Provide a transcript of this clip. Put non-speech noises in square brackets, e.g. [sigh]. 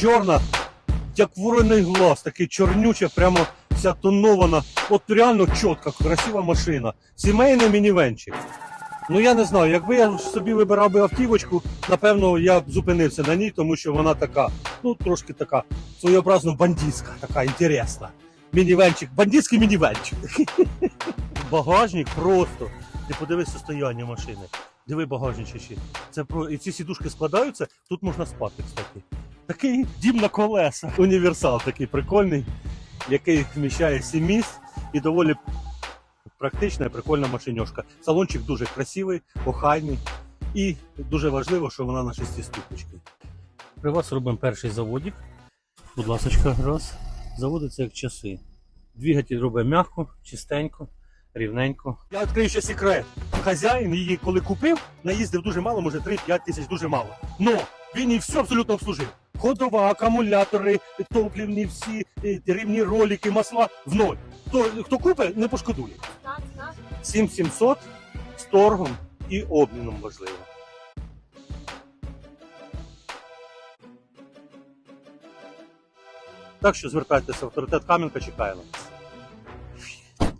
чорна, як вороний глаз, такий чорнюча, прямо вся тонована. От реально чітка, красива машина. Сімейний мінівенчик. Ну я не знаю, якби я собі вибирав би автівочку, напевно, я б зупинився на ній, тому що вона така, ну трошки така своєобразно бандитська, така інтересна. Мінівенчик, бандитський мінівенчик. [laughs] Багажник просто. Ти подивись состояння машини. Диви багажничі. Це про і ці сідушки складаються. Тут можна спати, кстати. Такий дім на колесах. Універсал такий прикольний, який вміщає сім місць і доволі практична і прикольна машиньошка. Салончик дуже красивий, охайний і дуже важливо, що вона на шести ступочки. При вас робимо перший заводик. Будь ласка, раз. Заводиться як часи. Двигатель робить м'яко, чистенько, рівненько. Я відкрию ще секрет. Хазяїн її, коли купив, наїздив дуже мало, може 3-5 тисяч дуже мало. Но він їй все абсолютно обслужив. Ходова, акумулятори, топлівні всі, е, рівні ролики, масла в ноль. Хто, хто купить, не пошкодує. 7700 з торгом і обміном важливо. Так що звертайтеся, в авторитет Кам'янка чекає на вас.